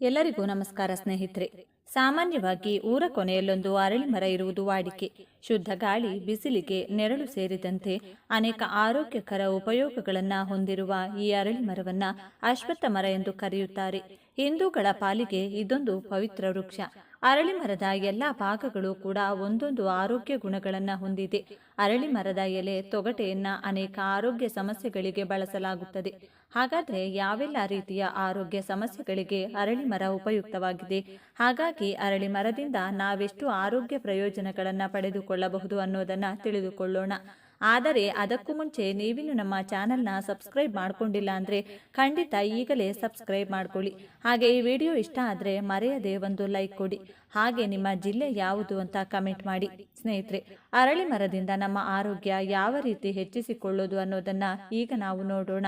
ಎಲ್ಲರಿಗೂ ನಮಸ್ಕಾರ ಸ್ನೇಹಿತರೆ. ಸಾಮಾನ್ಯವಾಗಿ ಊರ ಕೊನೆಯಲ್ಲೊಂದು ಅರಳಿ ಮರ ಇರುವುದು ವಾಡಿಕೆ. ಶುದ್ಧ ಗಾಳಿ, ಬಿಸಿಲಿಗೆ ನೆರಳು ಸೇರಿದಂತೆ ಅನೇಕ ಆರೋಗ್ಯಕರ ಉಪಯೋಗಗಳನ್ನು ಹೊಂದಿರುವ ಈ ಅರಳಿ ಮರವನ್ನ ಅಶ್ವತ್ಥ ಮರ ಎಂದು ಕರೆಯುತ್ತಾರೆ. ಹಿಂದೂಗಳ ಪಾಲಿಗೆ ಇದೊಂದು ಪವಿತ್ರ ವೃಕ್ಷ. ಅರಳಿ ಮರದ ಎಲ್ಲ ಭಾಗಗಳು ಕೂಡ ಒಂದೊಂದು ಆರೋಗ್ಯ ಗುಣಗಳನ್ನು ಹೊಂದಿದೆ. ಅರಳಿ ಮರದ ಎಲೆ ತೊಗಟೆಯನ್ನ ಅನೇಕ ಆರೋಗ್ಯ ಸಮಸ್ಯೆಗಳಿಗೆ ಬಳಸಲಾಗುತ್ತದೆ. ಹಾಗಾದರೆ ಯಾವೆಲ್ಲ ರೀತಿಯ ಆರೋಗ್ಯ ಸಮಸ್ಯೆಗಳಿಗೆ ಅರಳಿ ಮರ ಉಪಯುಕ್ತವಾಗಿದೆ? ಹಾಗಾಗಿ ಅರಳಿ ಮರದಿಂದ ನಾವೆಷ್ಟು ಆರೋಗ್ಯ ಪ್ರಯೋಜನಗಳನ್ನು ಪಡೆದುಕೊಳ್ಳಬಹುದು ಅನ್ನೋದನ್ನು ತಿಳಿದುಕೊಳ್ಳೋಣ. ಆದರೆ ಅದಕ್ಕೂ ಮುಂಚೆ ನೀವಿನ್ನು ನಮ್ಮ ಚಾನಲ್ನ ಸಬ್ಸ್ಕ್ರೈಬ್ ಮಾಡಿಕೊಂಡಿಲ್ಲ ಅಂದರೆ ಖಂಡಿತ ಈಗಲೇ ಸಬ್ಸ್ಕ್ರೈಬ್ ಮಾಡ್ಕೊಳ್ಳಿ. ಹಾಗೆ ಈ ವಿಡಿಯೋ ಇಷ್ಟ ಆದರೆ ಮರೆಯದೆ ಒಂದು ಲೈಕ್ ಕೊಡಿ. ಹಾಗೆ ನಿಮ್ಮ ಜಿಲ್ಲೆ ಯಾವುದು ಅಂತ ಕಮೆಂಟ್ ಮಾಡಿ. ಸ್ನೇಹಿತರೆ, ಅರಳಿ ಮರದಿಂದ ನಮ್ಮ ಆರೋಗ್ಯ ಯಾವ ರೀತಿ ಹೆಚ್ಚಿಸಿಕೊಳ್ಳೋದು ಅನ್ನೋದನ್ನು ಈಗ ನಾವು ನೋಡೋಣ.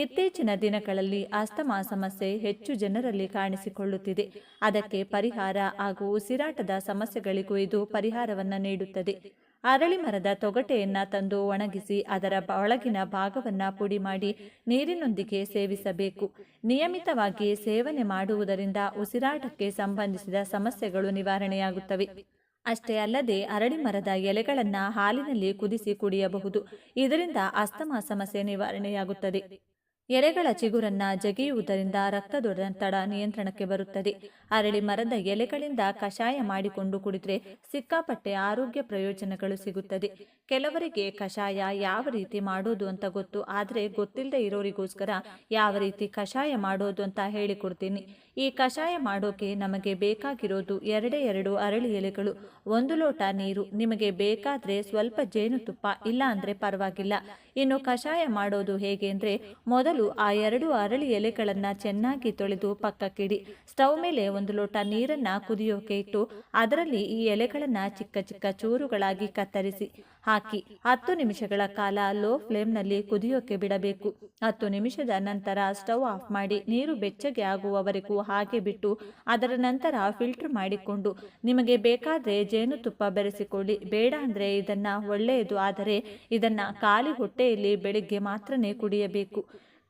ಇತ್ತೀಚಿನ ದಿನಗಳಲ್ಲಿ ಅಸ್ತಮಾ ಸಮಸ್ಯೆ ಹೆಚ್ಚು ಜನರಲ್ಲಿ ಕಾಣಿಸಿಕೊಳ್ಳುತ್ತಿದೆ. ಅದಕ್ಕೆ ಪರಿಹಾರ ಹಾಗೂ ಉಸಿರಾಟದ ಸಮಸ್ಯೆಗಳಿಗೂ ಇದು ಪರಿಹಾರವನ್ನು ನೀಡುತ್ತದೆ. ಅರಳಿ ಮರದ ತೊಗಟೆಯನ್ನ ತಂದು ಒಣಗಿಸಿ ಅದರ ಒಳಗಿನ ಭಾಗವನ್ನ ಪುಡಿ ಮಾಡಿ ನೀರಿನೊಂದಿಗೆ ಸೇವಿಸಬೇಕು. ನಿಯಮಿತವಾಗಿ ಸೇವನೆ ಮಾಡುವುದರಿಂದ ಉಸಿರಾಟಕ್ಕೆ ಸಂಬಂಧಿಸಿದ ಸಮಸ್ಯೆಗಳು ನಿವಾರಣೆಯಾಗುತ್ತವೆ. ಅಷ್ಟೇ ಅಲ್ಲದೆ ಅರಳಿ ಮರದ ಎಲೆಗಳನ್ನ ಹಾಲಿನಲ್ಲಿ ಕುದಿಸಿ ಕುಡಿಯಬಹುದು. ಇದರಿಂದ ಅಸ್ತಮಾ ಸಮಸ್ಯೆ ನಿವಾರಣೆಯಾಗುತ್ತದೆ. ಎಲೆಗಳ ಚಿಗುರನ್ನ ಜಗಿಯುವುದರಿಂದ ರಕ್ತದೊತ್ತಡ ನಿಯಂತ್ರಣಕ್ಕೆ ಬರುತ್ತದೆ. ಅರಳಿ ಮರದ ಎಲೆಗಳಿಂದ ಕಷಾಯ ಮಾಡಿಕೊಂಡು ಕುಡಿದ್ರೆ ಸಿಕ್ಕಾಪಟ್ಟೆ ಆರೋಗ್ಯ ಪ್ರಯೋಜನಗಳು ಸಿಗುತ್ತದೆ. ಕೆಲವರಿಗೆ ಕಷಾಯ ಯಾವ ರೀತಿ ಮಾಡೋದು ಅಂತ ಗೊತ್ತು. ಆದರೆ ಗೊತ್ತಿಲ್ಲದೆ ಇರೋರಿಗೋಸ್ಕರ ಯಾವ ರೀತಿ ಕಷಾಯ ಮಾಡೋದು ಅಂತ ಹೇಳಿಕೊಡ್ತೀನಿ. ಈ ಕಷಾಯ ಮಾಡೋಕೆ ನಮಗೆ ಬೇಕಾಗಿರೋದು ಎರಡೇ ಎರಡು ಅರಳಿ ಎಲೆಗಳು, ಒಂದು ಲೋಟ ನೀರು. ನಿಮಗೆ ಬೇಕಾದ್ರೆ ಸ್ವಲ್ಪ ಜೇನುತುಪ್ಪ ಇಲ್ಲ ಅಂದ್ರೆ ಪರವಾಗಿಲ್ಲ. ಇನ್ನು ಕಷಾಯ ಮಾಡೋದು ಹೇಗೆ ಅಂದ್ರೆ ಮೊದಲು ಆ ಎರಡು ಅರಳಿ ಎಲೆಗಳನ್ನ ಚೆನ್ನಾಗಿ ತೊಳೆದು ಪಕ್ಕಕ್ಕಿಡಿ. ಸ್ಟವ್ ಮೇಲೆ ಒಂದು ಲೋಟ ನೀರನ್ನ ಕುದಿಯೋಕೆ ಇಟ್ಟು ಅದರಲ್ಲಿ ಈ ಎಲೆಗಳನ್ನ ಚಿಕ್ಕ ಚಿಕ್ಕ ಚೂರುಗಳಾಗಿ ಕತ್ತರಿಸಿ ಹಾಕಿ ಹತ್ತು ನಿಮಿಷಗಳ ಕಾಲ ಲೋ ಫ್ಲೇಮ್ನಲ್ಲಿ ಕುದಿಯೋಕೆ ಬಿಡಬೇಕು. ಹತ್ತು ನಿಮಿಷದ ನಂತರ ಸ್ಟವ್ ಆಫ್ ಮಾಡಿ ನೀರು ಬೆಚ್ಚಗೆ ಆಗುವವರೆಗೂ ಹಾಗೆ ಬಿಟ್ಟು ಅದರ ನಂತರ ಫಿಲ್ಟರ್ ಮಾಡಿಕೊಂಡು ನಿಮಗೆ ಬೇಕಾದ್ರೆ ಜೇನುತುಪ್ಪ ಬೆರೆಸಿಕೊಳ್ಳಿ. ಬೇಡ ಅಂದ್ರೆ ಇದನ್ನ ಒಳ್ಳೆಯದು, ಆದರೆ ಇದನ್ನ ಖಾಲಿ ಹೊಟ್ಟೆಯಲ್ಲಿ ಬೆಳಿಗ್ಗೆ ಮಾತ್ರನೇ ಕುಡಿಯಬೇಕು.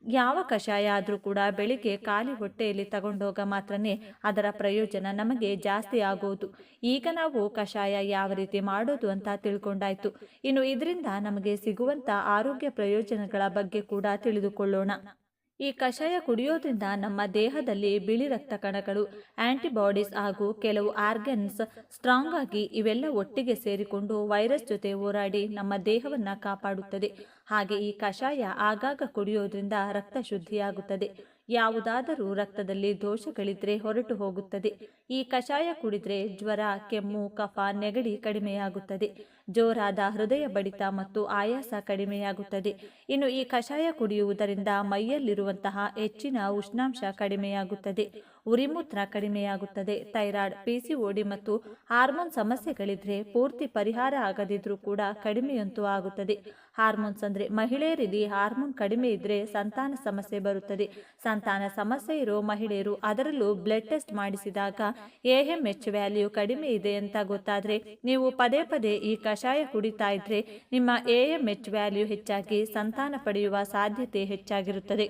ಯಾವ ಕಷಾಯ ಆದರೂ ಕೂಡ ಬೆಳಿಗ್ಗೆ ಖಾಲಿ ಹೊಟ್ಟೆಯಲ್ಲಿ ತಗೊಂಡೋಗ ಮಾತ್ರನೇ ಅದರ ಪ್ರಯೋಜನ ನಮಗೆ ಜಾಸ್ತಿ ಆಗೋದು. ಈಗ ನಾವು ಕಷಾಯ ಯಾವ ರೀತಿ ಮಾಡೋದು ಅಂತ ತಿಳ್ಕೊಂಡಾಯ್ತು. ಇನ್ನು ಇದರಿಂದ ನಮಗೆ ಸಿಗುವಂತ ಆರೋಗ್ಯ ಪ್ರಯೋಜನಗಳ ಬಗ್ಗೆ ಕೂಡ ತಿಳಿದುಕೊಳ್ಳೋಣ. ಈ ಕಷಾಯ ಕುಡಿಯೋದ್ರಿಂದ ನಮ್ಮ ದೇಹದಲ್ಲಿ ಬಿಳಿ ರಕ್ತ ಕಣಗಳು, ಆಂಟಿಬಾಡೀಸ್ ಹಾಗೂ ಕೆಲವು ಆರ್ಗನ್ಸ್ ಸ್ಟ್ರಾಂಗ್ ಆಗಿ ಇವೆಲ್ಲ ಒಟ್ಟಿಗೆ ಸೇರಿಕೊಂಡು ವೈರಸ್ ಜೊತೆ ಹೋರಾಡಿ ನಮ್ಮ ದೇಹವನ್ನು ಕಾಪಾಡುತ್ತದೆ. ಹಾಗೆ ಈ ಕಷಾಯ ಆಗಾಗ ಕುಡಿಯೋದ್ರಿಂದ ರಕ್ತ ಶುದ್ಧಿಯಾಗುತ್ತದೆ. ಯಾವುದಾದರೂ ರಕ್ತದಲ್ಲಿ ದೋಷಗಳಿದ್ರೆ ಹೊರಟು ಹೋಗುತ್ತದೆ. ಈ ಕಷಾಯ ಕುಡಿದ್ರೆ ಜ್ವರ, ಕೆಮ್ಮು, ಕಫ, ನೆಗಡಿ ಕಡಿಮೆಯಾಗುತ್ತದೆ. ಜೋರಾದ ಹೃದಯ ಬಡಿತ ಮತ್ತು ಆಯಾಸ ಕಡಿಮೆಯಾಗುತ್ತದೆ. ಇನ್ನು ಈ ಕಷಾಯ ಕುಡಿಯುವುದರಿಂದ ಮೈಯಲ್ಲಿರುವಂತಹ ಹೆಚ್ಚಿನ ಉಷ್ಣಾಂಶ ಕಡಿಮೆಯಾಗುತ್ತದೆ. ಉರಿಮೂತ್ರ ಕಡಿಮೆಯಾಗುತ್ತದೆ. ಥೈರಾಯ್ಡ್ ಪಿಸಿಒಡಿ ಮತ್ತು ಹಾರ್ಮೋನ್ ಸಮಸ್ಯೆಗಳಿದ್ರೆ ಪೂರ್ತಿ ಪರಿಹಾರ ಆಗದಿದ್ರೂ ಕೂಡ ಕಡಿಮೆಯಂತೂ ಆಗುತ್ತದೆ. ಹಾರ್ಮೋನ್ಸ್ ಅಂದ್ರೆ ಮಹಿಳೆಯರಿಗೆ ಹಾರ್ಮೋನ್ ಕಡಿಮೆ ಇದ್ರೆ ಸಂತಾನ ಸಮಸ್ಯೆ ಬರುತ್ತದೆ. ಸಂತಾನ ಸಮಸ್ಯೆ ಇರೋ ಮಹಿಳೆಯರು ಅದರಲ್ಲೂ ಬ್ಲಡ್ ಟೆಸ್ಟ್ ಮಾಡಿಸಿದಾಗ ಎಎಂಎಚ್ ವ್ಯಾಲ್ಯೂ ಕಡಿಮೆ ಇದೆ ಅಂತ ಗೊತ್ತಾದ್ರೆ ನೀವು ಪದೇ ಪದೇ ಈ ಕಷಾಯ ಕುಡಿತಾ ಇದ್ರೆ ನಿಮ್ಮ ಎಎಂಎಚ್ ವ್ಯಾಲ್ಯೂ ಹೆಚ್ಚಾಗಿ ಸಂತಾನ ಪಡೆಯುವ ಸಾಧ್ಯತೆ ಹೆಚ್ಚಾಗಿರುತ್ತದೆ.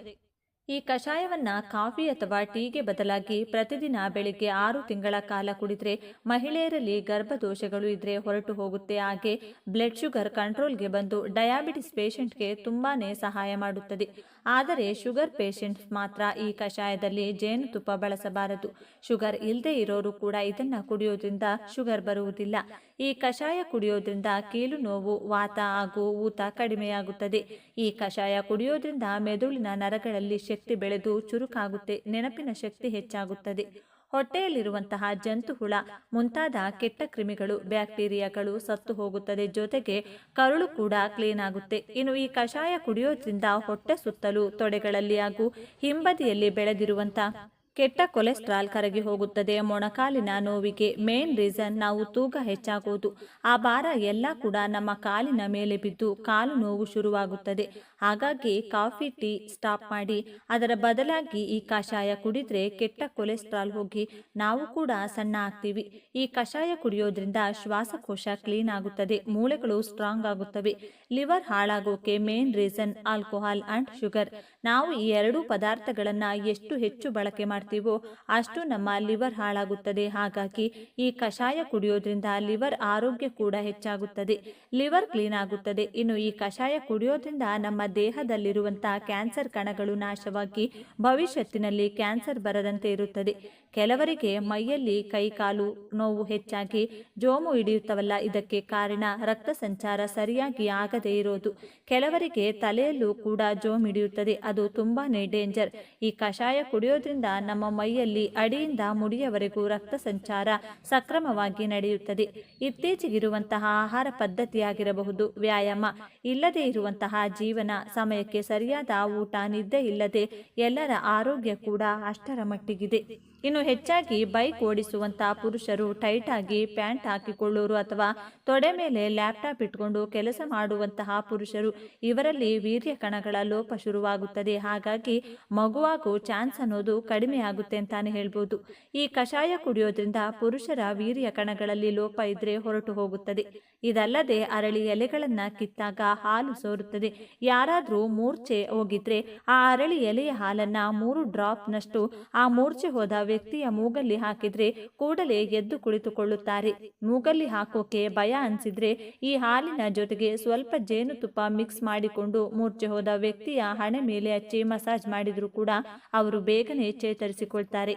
ಈ ಕಷಾಯವನ್ನ ಕಾಫಿ ಅಥವಾ ಟೀಗೆ ಬದಲಾಗಿ ಪ್ರತಿದಿನ ಬೆಳಿಗ್ಗೆ ಆರು ತಿಂಗಳ ಕಾಲ ಕುಡಿದ್ರೆ ಮಹಿಳೆಯರಲ್ಲಿ ಗರ್ಭದೋಷಗಳು ಇದ್ರೆ ಹೊರಟು ಹೋಗುತ್ತೆ. ಹಾಗೆ ಬ್ಲಡ್ ಶುಗರ್ ಕಂಟ್ರೋಲ್ಗೆ ಬಂದು ಡಯಾಬಿಟಿಸ್ ಪೇಷಂಟ್ಗೆ ತುಂಬಾನೇ ಸಹಾಯ ಮಾಡುತ್ತದೆ. ಆದರೆ ಶುಗರ್ ಪೇಷಂಟ್ಸ್ ಮಾತ್ರ ಈ ಕಷಾಯದಲ್ಲಿ ಜೇನುತುಪ್ಪ ಬಳಸಬಾರದು. ಶುಗರ್ ಇಲ್ಲದೆ ಇರೋರು ಕೂಡ ಇದನ್ನ ಕುಡಿಯೋದ್ರಿಂದ ಶುಗರ್ ಬರುವುದಿಲ್ಲ. ಈ ಕಷಾಯ ಕುಡಿಯೋದ್ರಿಂದ ಕೀಲು ನೋವು, ವಾತ ಹಾಗೂ ಊತ ಕಡಿಮೆಯಾಗುತ್ತದೆ. ಈ ಕಷಾಯ ಕುಡಿಯೋದ್ರಿಂದ ಮೆದುಳಿನ ನರಗಳಲ್ಲಿ ಶಕ್ತಿ ಬೆಳೆದು ಚುರುಕಾಗುತ್ತೆ, ನೆನಪಿನ ಶಕ್ತಿ ಹೆಚ್ಚಾಗುತ್ತದೆ. ಹೊಟ್ಟೆಯಲ್ಲಿರುವಂತಹ ಜಂತುಹುಳ, ಮುಂತಾದ ಕೆಟ್ಟ ಕ್ರಿಮಿಗಳು, ಬ್ಯಾಕ್ಟೀರಿಯಾಗಳು ಸತ್ತು ಹೋಗುತ್ತದೆ, ಜೊತೆಗೆ ಕರುಳು ಕೂಡ ಕ್ಲೀನ್ ಆಗುತ್ತೆ. ಇನ್ನು ಈ ಕಷಾಯ ಕುಡಿಯೋದ್ರಿಂದ ಹೊಟ್ಟೆ ಸುತ್ತಲೂ ತೊಡೆಗಳಲ್ಲಿ ಹಾಗೂ ಹಿಂಬದಿಯಲ್ಲಿ ಬೆಳೆದಿರುವಂತಹ ಕೆಟ್ಟ ಕೊಲೆಸ್ಟ್ರಾಲ್ ಕರಗಿ ಹೋಗುತ್ತದೆ ಮೊಣಕಾಲಿನ ನೋವಿಗೆ ಮೇನ್ ರೀಸನ್ ನಾವು ತೂಕ ಹೆಚ್ಚಾಗುವುದು. ಆ ಭಾರ ಎಲ್ಲ ಕೂಡ ನಮ್ಮ ಕಾಲಿನ ಮೇಲೆ ಬಿದ್ದು ಕಾಲು ನೋವು ಶುರುವಾಗುತ್ತದೆ. ಹಾಗಾಗಿ ಕಾಫಿ, ಟೀ ಸ್ಟಾಪ್ ಮಾಡಿ. ಅದರ ಬದಲಾಗಿ ಈ ಕಷಾಯ ಕುಡಿದ್ರೆ ಕೆಟ್ಟ ಕೊಲೆಸ್ಟ್ರಾಲ್ ಹೋಗಿ ನಾವು ಕೂಡ ಸಣ್ಣ ಆಗ್ತೀವಿ. ಈ ಕಷಾಯ ಕುಡಿಯೋದ್ರಿಂದ ಶ್ವಾಸಕೋಶ ಕ್ಲೀನ್ ಆಗುತ್ತದೆ, ಮೂಳೆಗಳು ಸ್ಟ್ರಾಂಗ್ ಆಗುತ್ತವೆ. Liver ಹಾಳಾಗೋಕೆ main reason alcohol and sugar. ನಾವು ಈ ಎರಡೂ ಪದಾರ್ಥಗಳನ್ನು ಎಷ್ಟು ಹೆಚ್ಚು ಬಳಕೆ ಮಾಡ್ತೀವೋ ಅಷ್ಟು ನಮ್ಮ ಲಿವರ್ ಹಾಳಾಗುತ್ತದೆ. ಹಾಗಾಗಿ ಈ ಕಷಾಯ ಕುಡಿಯೋದ್ರಿಂದ ಲಿವರ್ ಆರೋಗ್ಯ ಕೂಡ ಹೆಚ್ಚಾಗುತ್ತದೆ. ಲಿವರ್ ಕ್ಲೀನ್ ಆಗುತ್ತದೆ. ಇನ್ನು ಈ ಕಷಾಯ ಕುಡಿಯೋದ್ರಿಂದ ನಮ್ಮ ದೇಹದಲ್ಲಿರುವಂತಹ ಕ್ಯಾನ್ಸರ್ ಕಣಗಳು ನಾಶವಾಗಿ ಭವಿಷ್ಯತ್ತಿನಲ್ಲಿ ಕ್ಯಾನ್ಸರ್ ಬರದಂತೆ ಇರುತ್ತದೆ. ಕೆಲವರಿಗೆ ಮೈಯಲ್ಲಿ ಕೈಕಾಲು ನೋವು ಹೆಚ್ಚಾಗಿ ಜೋಮು ಹಿಡಿಯುತ್ತವಲ್ಲ. ಇದಕ್ಕೆ ಕಾರಣ ರಕ್ತ ಸಂಚಾರ ಸರಿಯಾಗಿ ಆಗದೇ ಇರೋದು. ಕೆಲವರಿಗೆ ತಲೆಯಲ್ಲೂ ಕೂಡ ಜೋಮ್ ಹಿಡಿಯುತ್ತದೆ. ಅದು ತುಂಬಾನೇ ಡೇಂಜರ್. ಈ ಕಷಾಯ ಕುಡಿಯೋದ್ರಿಂದ ನಮ್ಮ ಮೈಯಲ್ಲಿ ಅಡಿಯಿಂದ ಮುಡಿಯವರೆಗೂ ರಕ್ತ ಸಂಚಾರ ಸಕ್ರಮವಾಗಿ ನಡೆಯುತ್ತದೆ. ಇತ್ತೀಚೆಗಿರುವಂತಹ ಆಹಾರ ಪದ್ಧತಿಯಾಗಿರಬಹುದು, ವ್ಯಾಯಾಮ. ಇಲ್ಲದೆ ಇರುವಂತಹ ಜೀವನ ಸಮಯಕ್ಕೆ ಸರಿಯಾದ ಊಟ, ನಿದ್ದೆ ಇಲ್ಲದೆ ಎಲ್ಲರ ಆರೋಗ್ಯ ಕೂಡ ಅಷ್ಟರ ಮಟ್ಟಿಗಿದೆ. ಇನ್ನು ಹೆಚ್ಚಾಗಿ ಬೈಕ್ ಓಡಿಸುವಂತಹ ಪುರುಷರು ಟೈಟ್ ಆಗಿ ಪ್ಯಾಂಟ್ ಹಾಕಿಕೊಳ್ಳೋರು ಅಥವಾ ತೊಡೆ ಮೇಲೆ ಲ್ಯಾಪ್ಟಾಪ್ ಇಟ್ಕೊಂಡು ಕೆಲಸ ಮಾಡುವಂತಹ ಪುರುಷರು, ಇವರಲ್ಲಿ ವೀರ್ಯ ಕಣಗಳ ಲೋಪ ಶುರುವಾಗುತ್ತದೆ. ಹಾಗಾಗಿ ಮಗುವಾಗೂ ಚಾನ್ಸ್ ಅನ್ನೋದು ಕಡಿಮೆ ಆಗುತ್ತೆ ಅಂತಾನೆ ಹೇಳ್ಬೋದು. ಈ ಕಷಾಯ ಕುಡಿಯೋದ್ರಿಂದ ಪುರುಷರ ವೀರ್ಯ ಕಣಗಳಲ್ಲಿ ಲೋಪ ಇದ್ರೆ ಹೊರಟು ಹೋಗುತ್ತದೆ. ಇದಲ್ಲದೆ ಅರಳಿ ಎಲೆಗಳನ್ನ ಕಿತ್ತಾಗ ಹಾಲು ಸೋರುತ್ತದೆ. ಯಾರಾದರೂ ಮೂರ್ಛೆ ಹೋಗಿದ್ರೆ ಆ ಅರಳಿ ಎಲೆಯ ಹಾಲನ್ನ ಮೂರು ಡ್ರಾಪ್ನಷ್ಟು ಆ ಮೂರ್ಛೆ ಹೋದ ವ್ಯಕ್ತಿಯ ಮೂಗಲ್ಲಿ ಹಾಕಿದ್ರೆ ಕೂಡಲೇ ಎದ್ದು ಕುಳಿತುಕೊಳ್ಳುತ್ತಾರೆ. ಮೂಗಲ್ಲಿ ಹಾಕೋಕೆ ಭಯ ಅನ್ಸಿದ್ರೆ ಈ ಹಾಲಿನ ಜೊತೆಗೆ ಸ್ವಲ್ಪ ಜೇನುತುಪ್ಪ ಮಿಕ್ಸ್ ಮಾಡಿಕೊಂಡು ಮೂರ್ಛೆ ಹೋದ ವ್ಯಕ್ತಿಯ ಹಣೆ ಮೇಲೆ ಹಚ್ಚಿ ಮಸಾಜ್ ಮಾಡಿದ್ರು ಕೂಡ ಅವರು ಬೇಗನೆ ಚೇತರಿಸಿಕೊಳ್ತಾರೆ.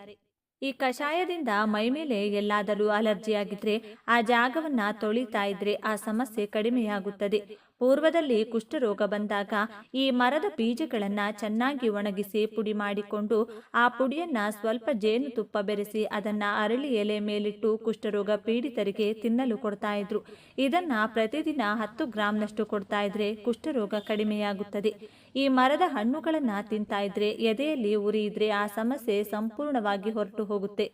ಈ ಕಷಾಯದಿಂದ ಮೈಮೇಲೆ ಎಲ್ಲಾದರೂ ಅಲರ್ಜಿ ಆಗಿದ್ರೆ ಆ ಜಾಗವನ್ನ ತೊಳಿತಾ ಇದ್ರೆ ಆ ಸಮಸ್ಯೆ ಕಡಿಮೆಯಾಗುತ್ತದೆ. ಪೂರ್ವದಲ್ಲಿ ಕುಷ್ಠರೋಗ ಬಂದಾಗ ಈ ಮರದ ಬೀಜಗಳನ್ನು ಚೆನ್ನಾಗಿ ಒಣಗಿಸಿ ಪುಡಿ ಮಾಡಿಕೊಂಡು ಆ ಪುಡಿಯನ್ನು ಸ್ವಲ್ಪ ಜೇನುತುಪ್ಪ ಬೆರೆಸಿ ಅದನ್ನು ಅರಳಿ ಎಲೆ ಮೇಲಿಟ್ಟು ಕುಷ್ಠರೋಗ ಪೀಡಿತರಿಗೆ ತಿನ್ನಲು ಕೊಡ್ತಾ ಇದ್ರು. ಇದನ್ನು ಪ್ರತಿದಿನ ಹತ್ತು ಗ್ರಾಂನಷ್ಟು ಕೊಡ್ತಾ ಇದ್ರೆ ಕುಷ್ಠರೋಗ ಕಡಿಮೆಯಾಗುತ್ತದೆ. ಈ ಮರದ ಹಣ್ಣುಗಳನ್ನು ತಿಂತಾ ಇದ್ರೆ ಎದೆಯಲ್ಲಿ ಉರಿ ಇದ್ರೆ ಆ ಸಮಸ್ಯೆ ಸಂಪೂರ್ಣವಾಗಿ ಹೊರಟು ಹೋಗುತ್ತೆ.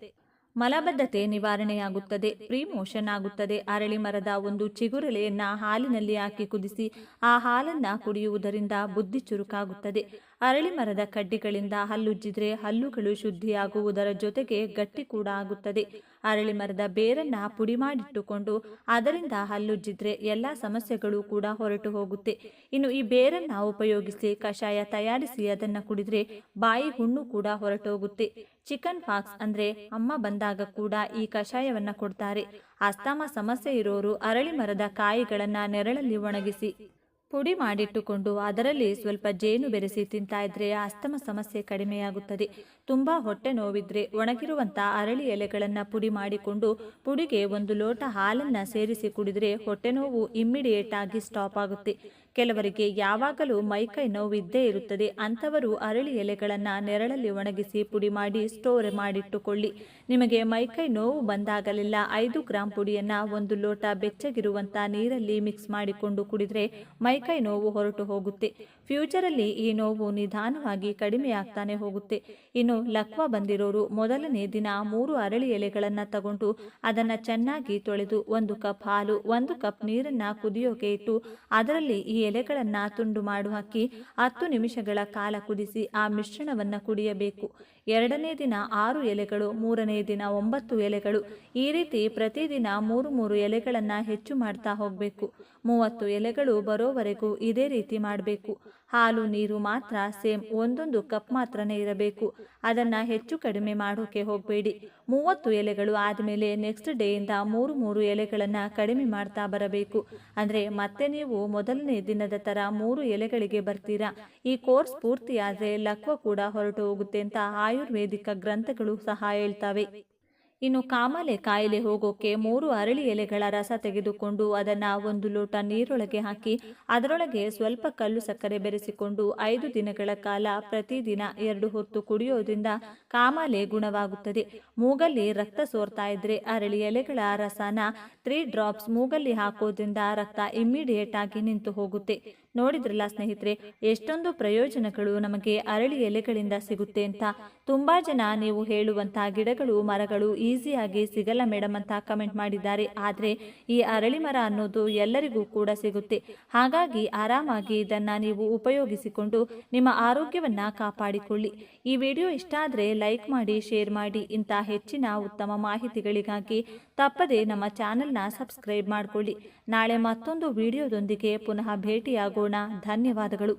ಮಲಬದ್ಧತೆ ನಿವಾರಣೆಯಾಗುತ್ತದೆ ಪ್ರೀಮೋಷನ್ ಆಗುತ್ತದೆ ಅರಳಿ ಮರದ ಒಂದು ಚಿಗುರೆಲೆಯನ್ನ ಹಾಲಿನಲ್ಲಿ ಹಾಕಿ ಕುದಿಸಿ ಆ ಹಾಲನ್ನ ಕುಡಿಯುವುದರಿಂದ ಬುದ್ಧಿ ಚುರುಕಾಗುತ್ತದೆ. ಅರಳಿ ಮರದ ಕಡ್ಡಿಗಳಿಂದ ಹಲ್ಲುಜ್ಜಿದ್ರೆ ಹಲ್ಲುಗಳು ಶುದ್ಧಿಯಾಗುವುದರ ಜೊತೆಗೆ ಗಟ್ಟಿ ಕೂಡ ಆಗುತ್ತದೆ. ಅರಳಿ ಮರದ ಬೇರನ್ನ ಪುಡಿ ಮಾಡಿಟ್ಟುಕೊಂಡು ಅದರಿಂದ ಹಲ್ಲುಜ್ಜಿದ್ರೆ ಎಲ್ಲ ಸಮಸ್ಯೆಗಳು ಕೂಡ ಹೊರಟು ಹೋಗುತ್ತೆ. ಇನ್ನು ಈ ಬೇರನ್ನ ಉಪಯೋಗಿಸಿ ಕಷಾಯ ತಯಾರಿಸಿ ಅದನ್ನು ಕುಡಿದ್ರೆ ಬಾಯಿ ಹುಣ್ಣು ಕೂಡ ಹೊರಟು ಹೋಗುತ್ತೆ. ಚಿಕನ್ ಪಾಕ್ಸ್ ಅಂದ್ರೆ ಅಮ್ಮ ಬಂದಾಗ ಕೂಡ ಈ ಕಷಾಯವನ್ನ ಕೊಡ್ತಾರೆ. ಅಸ್ತಮ ಸಮಸ್ಯೆ ಇರೋರು ಅರಳಿ ಮರದ ಕಾಯಿಗಳನ್ನ ನೆರಳಲ್ಲಿ ಒಣಗಿಸಿ ಪುಡಿ ಮಾಡಿಟ್ಟುಕೊಂಡು ಅದರಲ್ಲಿ ಸ್ವಲ್ಪ ಜೇನು ಬೆರೆಸಿ ತಿಂತಾ ಇದ್ರೆ ಅಸ್ತಮ ಸಮಸ್ಯೆ ಕಡಿಮೆಯಾಗುತ್ತದೆ. ತುಂಬಾ ಹೊಟ್ಟೆ ನೋವಿದ್ರೆ ಒಣಗಿರುವಂತ ಅರಳಿ ಎಲೆಗಳನ್ನ ಪುಡಿ ಮಾಡಿಕೊಂಡು ಪುಡಿಗೆ ಒಂದು ಲೋಟ ಹಾಲನ್ನ ಸೇರಿಸಿ ಕುಡಿದ್ರೆ ಹೊಟ್ಟೆ ನೋವು ಇಮ್ಮಿಡಿಯೇಟ್ ಆಗಿ ಸ್ಟಾಪ್ ಆಗುತ್ತೆ. ಕೆಲವರಿಗೆ ಯಾವಾಗಲೂ ಮೈಕೈ ನೋವಿದ್ದೇ ಇರುತ್ತದೆ. ಅಂಥವರು ಅರಳಿ ಎಲೆಗಳನ್ನು ನೆರಳಲ್ಲಿ ಒಣಗಿಸಿ ಪುಡಿ ಮಾಡಿ ಸ್ಟೋರ್ ಮಾಡಿಟ್ಟುಕೊಳ್ಳಿ. ನಿಮಗೆ ಮೈಕೈ ನೋವು ಬಂದಾಗಲೆಲ್ಲ ಐದು ಗ್ರಾಂ ಪುಡಿಯನ್ನ ಒಂದು ಲೋಟ ಬೆಚ್ಚಗಿರುವಂಥ ನೀರಲ್ಲಿ ಮಿಕ್ಸ್ ಮಾಡಿಕೊಂಡು ಕುಡಿದ್ರೆ ಮೈಕೈ ನೋವು ಹೊರಟು ಹೋಗುತ್ತೆ. ಫ್ಯೂಚರಲ್ಲಿ ಈ ನೋವು ನಿಧಾನವಾಗಿ ಕಡಿಮೆಯಾಗ್ತಾನೆ ಹೋಗುತ್ತೆ. ಇನ್ನು ಲಕ್ವ ಬಂದಿರೋರು ಮೊದಲನೇ ದಿನ ಮೂರು ಅರಳಿ ಎಲೆಗಳನ್ನು ತಗೊಂಡು ಅದನ್ನು ಚೆನ್ನಾಗಿ ತೊಳೆದು ಒಂದು ಕಪ್ ಹಾಲು, ಒಂದು ಕಪ್ ನೀರನ್ನು ಕುದಿಯೋಕೆ ಇಟ್ಟು ಅದರಲ್ಲಿ ಈ ಎಲೆಗಳನ್ನ ತುಂಡು ಮಾಡು ಹಾಕಿ ಹತ್ತು ನಿಮಿಷಗಳ ಕಾಲ ಕುದಿಸಿ ಆ ಮಿಶ್ರಣವನ್ನ ಕುಡಿಯಬೇಕು. ಎರಡನೇ ದಿನ ಆರು ಎಲೆಗಳು, ಮೂರನೇ ದಿನ ಒಂಬತ್ತು ಎಲೆಗಳು. ಈ ರೀತಿ ಪ್ರತಿದಿನ ಮೂರು ಮೂರು ಎಲೆಗಳನ್ನು ಹೆಚ್ಚು ಮಾಡ್ತಾ ಹೋಗಬೇಕು. ಮೂವತ್ತು ಎಲೆಗಳು ಬರೋವರೆಗೂ ಇದೇ ರೀತಿ ಮಾಡಬೇಕು. ಹಾಲು, ನೀರು ಮಾತ್ರ ಸೇಮ್ ಒಂದೊಂದು ಕಪ್ ಮಾತ್ರನೇ ಇರಬೇಕು. ಅದನ್ನು ಹೆಚ್ಚು ಕಡಿಮೆ ಮಾಡೋಕೆ ಹೋಗಬೇಡಿ. ಮೂವತ್ತು ಎಲೆಗಳು ಆದಮೇಲೆ ನೆಕ್ಸ್ಟ್ ಡೇಯಿಂದ ಮೂರು ಮೂರು ಎಲೆಗಳನ್ನು ಕಡಿಮೆ ಮಾಡ್ತಾ ಬರಬೇಕು. ಅಂದರೆ ಮತ್ತೆ ನೀವು ಮೊದಲನೇ ದಿನದ ಥರ ಮೂರು ಎಲೆಗಳಿಗೆ ಬರ್ತೀರಾ. ಈ ಕೋರ್ಸ್ ಪೂರ್ತಿಯಾದರೆ ಲಕ್ವ ಕೂಡ ಹೊರಟು ಹೋಗುತ್ತೆ ಅಂತ ಆಯುರ್ವೇದಿಕ ಗ್ರಂಥಗಳು ಸಹ ಹೇಳ್ತವೆ. ಇನ್ನು ಕಾಮಾಲೆ ಕಾಯಿಲೆ ಹೋಗೋಕೆ ಮೂರು ಅರಳಿ ಎಲೆಗಳ ರಸ ತೆಗೆದುಕೊಂಡು ಅದನ್ನು ಒಂದು ಲೋಟ ನೀರೊಳಗೆ ಹಾಕಿ, ಅದರೊಳಗೆ ಸ್ವಲ್ಪ ಕಲ್ಲು ಸಕ್ಕರೆ ಬೆರೆಸಿಕೊಂಡು ಐದು ದಿನಗಳ ಕಾಲ ಪ್ರತಿದಿನ ಎರಡು ಹೊತ್ತು ಕುಡಿಯೋದ್ರಿಂದ ಕಾಮಾಲೆ ಗುಣವಾಗುತ್ತದೆ. ಮೂಗಲ್ಲಿ ರಕ್ತ ಸೋರ್ತಾ ಇದ್ರೆ ಅರಳಿ ಎಲೆಗಳ ರಸನ ತ್ರೀ ಡ್ರಾಪ್ಸ್ ಮೂಗಲ್ಲಿ ಹಾಕೋದ್ರಿಂದ ರಕ್ತ ಇಮ್ಮಿಡಿಯೇಟ್ ಆಗಿ ನಿಂತು ಹೋಗುತ್ತೆ. ನೋಡಿದ್ರಲ್ಲ ಸ್ನೇಹಿತರೆ, ಎಷ್ಟೊಂದು ಪ್ರಯೋಜನಗಳು ನಮಗೆ ಅರಳಿ ಎಲೆಗಳಿಂದ ಸಿಗುತ್ತೆ ಅಂತ. ತುಂಬಾ ಜನ ನೀವು ಹೇಳುವಂತಹ ಗಿಡಗಳು, ಮರಗಳು ಈಸಿಯಾಗಿ ಸಿಗಲ್ಲ ಮೇಡಮ್ ಅಂತ ಕಮೆಂಟ್ ಮಾಡಿದ್ದಾರೆ. ಆದರೆ ಈ ಅರಳಿ ಮರ ಅನ್ನೋದು ಎಲ್ಲರಿಗೂ ಕೂಡ ಸಿಗುತ್ತೆ. ಹಾಗಾಗಿ ಆರಾಮಾಗಿ ಇದನ್ನ ನೀವು ಉಪಯೋಗಿಸಿಕೊಂಡು ನಿಮ್ಮ ಆರೋಗ್ಯವನ್ನ ಕಾಪಾಡಿಕೊಳ್ಳಿ. ಈ ವಿಡಿಯೋ ಇಷ್ಟ ಆದರೆ ಲೈಕ್ ಮಾಡಿ, ಶೇರ್ ಮಾಡಿ. ಇಂಥ ಹೆಚ್ಚಿನ ಉತ್ತಮ ಮಾಹಿತಿಗಳಿಗಾಗಿ ತಪ್ಪದೆ ನಮ್ಮ ಚಾನೆಲ್ನ ಸಬ್ಸ್ಕ್ರೈಬ್ ಮಾಡಿಕೊಳ್ಳಿ. ನಾಳೆ ಮತ್ತೊಂದು ವಿಡಿಯೋದೊಂದಿಗೆ ಪುನಃ ಭೇಟಿಯಾಗೋಣ. ಧನ್ಯವಾದಗಳು.